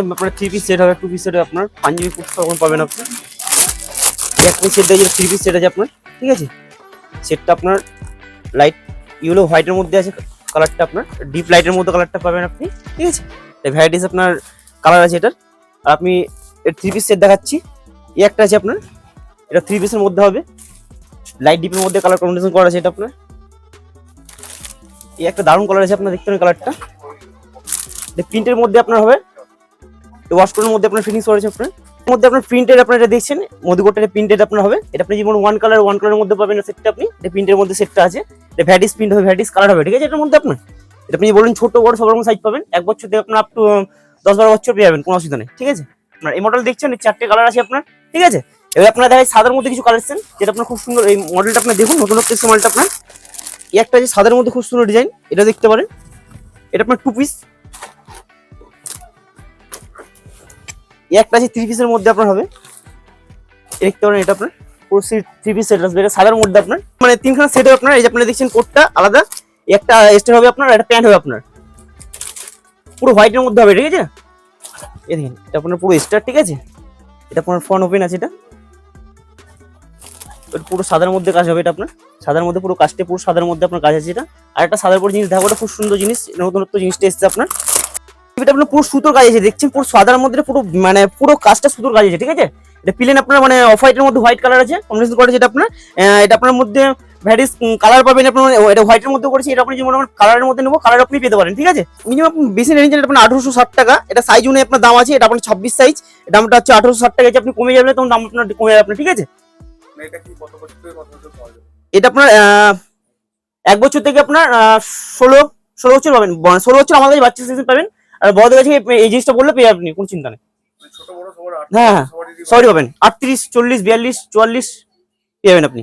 এখানে আপনার three piece set হবে টু পিস সেট হবে আপনার। পাঞ্জাবি কুর্তা তখন পাবেন আপনি। এক পিস সেট আছে থ্রি পিস সেট আছে আপনার, ঠিক আছে? সেটটা আপনার লাইট ইয়েলো হোয়াইটের মধ্যে আছে কালারটা আপনার ডিপ লাইটের মধ্যে কালারটা পাবেন আপনি, ঠিক আছে? এই ভ্যারাইটিস আপনার কালার আছে এটার। আর আপনি থ্রি পিস সেট দেখাচ্ছি। এই একটা আছে আপনার, এটা থ্রি পিসের মধ্যে হবে। লাইট ডিপের মধ্যে কালার কম্বিনেশন করা আছে এটা আপনার। এই একটা দারুণ কালার আছে আপনার, দেখতে পারেন কালারটা প্রিন্টের মধ্যে আপনার হবে ওয়াশ কোডের মধ্যে আপনার ফিনিশ করেছে আপনার। মধ্যে আপনার প্রিন্টেড আপনার এটা দেখছেন মধুকোটের প্রিন্টেড আপনার হবে। এটা আপনি যেমন ওয়ান কালার ওয়ান কালারের মধ্যে পাবেন সেটটা আপনি। প্রিন্টের মধ্যে সেটটা আছে। এটা ভ্যাডিস প্রিন্ট হবে ভ্যাডিস কালার হবে, ঠিক আছে? এটার মধ্যে আপনার। এটা আপনি বলুন ছোট, বড় সব রকম সাইজ পাবেন। এক বছর থেকে আপনার আপ টু দশ বারো বছর পেয়ে যাবেন, কোনো অসুবিধা নেই, ঠিক আছে? আপনার এই মডেল দেখছেন চারটে কালার আছে আপনার, ঠিক আছে? এবার আপনার দেখা সাদার মধ্যে কিছু কালেকশন যেটা আপনার খুব সুন্দর, এই মডেলটা আপনার দেখুন, নতুন হচ্ছে মডেলটা আপনার। একটা আছে সাদার মধ্যে খুব সুন্দর ডিজাইন এটা দেখতে পারেন। এটা আপনার টু পিস একটা আছে থ্রি পিসের মধ্যে আপনার হবে। দেখতে পারেন এটা আপনার। পুরো থ্রি পিস সেট আসবে সাদার মধ্যে আপনার। মানে তিনখানা সেট হবে আপনার, এই যে আপনারা দেখছেন কোটটা আলাদা। একটা স্টার হবে আপনার একটা প্যান্ট হবে আপনার। পুরো হোয়াইটের মধ্যে হবে, ঠিক আছে? এই দেখেন, এটা আপনার পুরো স্টার ঠিক আছে? এটা আপনার ফ্রন্ট ওপেন আছে এটা। পুরো সাদার মধ্যে কাজ হবে এটা আপনার। সাদার মধ্যে পুরো কাজটা পুরো সাদার মধ্যে আপনার কাজ আছে এটা। আর একটা সাদার উপর জিনিস, দেখো খুব সুন্দর জিনিস। এটা নতুনত্ব জিনিসটা এসেছে আপনার। এটা আপনার পুরো সুতোর কাজ আছে দেখছেন পুরো সাদার মধ্যে পুরো মানে পুরো কাজটা সুতোর কাজ আছে ঠিক আছে? এটা প্লেন আপনার মানে অফ হোয়াইটের মধ্যে হোয়াইট কালার আছে কম্বিনেশন করেছে এটা আপনার এটা আপনার মধ্যে ভ্যারিস কালার পাবেন আপনার ও, এটা হোয়াইটের মধ্যে করেছে এটা আপনি যেমন আমার কালারের মধ্যে নেব কালার আপনি পেতে পারেন ঠিক আছে? মিনিমাম বেশি রেঞ্জ এটা আপনার আঠারোশো ষাট টাকা এটা সাইজ অনুযায়ী আপনার দাম আছে এটা আপনার ছাব্বিশ সাইজ দামটা হচ্ছে আঠারোশো ষাট টাকা আপনি কমে যাবেন তখন দাম আপনার কমে যাবে আপনার ঠিক আছে? এটা যাবে? এটা আপনার এক বছর থেকে আপনার ষোলো ষোলো বছর পাবেন ষোলো বছর আমাদের বাচ্চা সিজন পাবেন আর বড়দের কাছে এই- জিনিসটা বললে পেয়ে আপনি কোনো চিন্তা নেই। বড় হ্যাঁ হ্যাঁ সরি পাবেন। আটত্রিশ চল্লিশ বিয়াল্লিশ চুয়াল্লিশ পেয়ে যাবেন আপনি।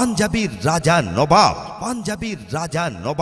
পাঞ্জাবির রাজা নবাব পাঞ্জাবির রাজা নবাব।